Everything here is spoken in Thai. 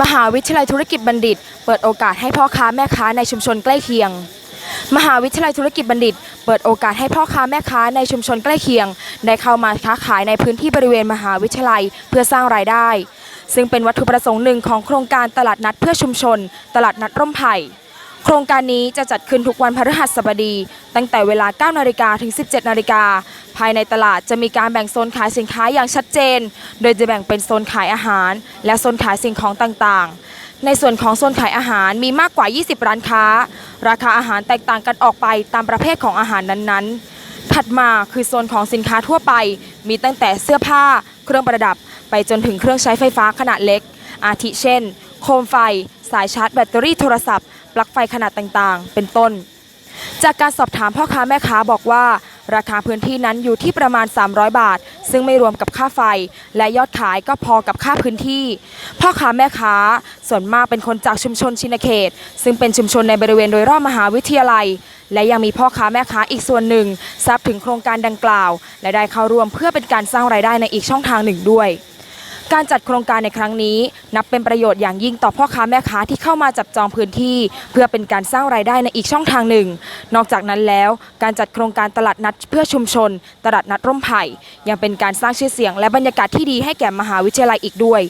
มหาวิทยาลัยธุรกิจบัณฑิต เปิดโอกาสให้พ่อค้าแม่ค้าในชุมชนใกล้เคียง มหาวิทยาลัยธุรกิจบัณฑิต เปิดโอกาสให้พ่อค้าแม่ค้าในชุมชนใกล้เคียง ได้เข้ามาค้าขายในพื้นที่บริเวณมหาวิทยาลัยเพื่อสร้างรายได้ ซึ่งเป็นวัตถุประสงค์หนึ่งของโครงการตลาดนัดเพื่อชุมชน ตลาดนัดร่มไผ่โครงการนี้จะจัดขึ้นทุกวันพฤหัสบดี ตั้งแต่เวลา 9 นาฬิกาถึง 17 นาฬิกา ภายในตลาดจะมีการแบ่งโซนขายสินค้าอย่างชัดเจน โดยจะแบ่งเป็นโซนขายอาหาร และโซนขายสิ่งของต่างๆ ในส่วนของโซนขายอาหารมีมากกว่า 20 ร้านค้า ราคาอาหารแตกต่างกันออกไปตามประเภทของอาหารนั้นๆ ถัดมาคือโซนของสินค้าทั่วไป มีตั้งแต่เสื้อผ้า เครื่องประดับ ไปจนถึงเครื่องใช้ไฟฟ้าขนาดเล็ก อาทิเช่น โคมไฟ สายชาร์จแบตเตอรี่โทรศัพท์ ปลั๊กไฟขนาดต่างๆ เป็นต้นจากการสอบถามพ่อค้าแม่ค้าบอกว่า ราคาพื้นที่นั้นอยู่ที่ประมาณ 300 บาท ซึ่งไม่รวมกับค่าไฟ และยอดขายก็พอกับค่าพื้นที่ พ่อค้าแม่ค้า ส่วนมากเป็นคนจากชุมชนชินเขต ซึ่งเป็นชุมชนในบริเวณโดยรอบมหาวิทยาลัย และยังมีพ่อค้าแม่ค้าอีกส่วนหนึ่งทราบถึงโครงการดังกล่าว และได้เข้าร่วมเพื่อเป็นการสร้างรายได้ในอีกช่องทางหนึ่งด้วย การจัดโครงการในครั้งนี้ นับเป็นประโยชน์อย่างยิ่งต่อพ่อค้าแม่ค้าที่เข้ามาจับจองพื้นที่ เพื่อเป็นการสร้างรายได้ในอีกช่องทางหนึ่ง นอกจากนั้นแล้ว การจัดโครงการตลาดนัดเพื่อชุมชน ตลาดนัดร่มไผ่ยังเป็นการสร้างชื่อเสียง และบรรยากาศที่ดีให้แก่มหาวิทยาลัยอีกด้วย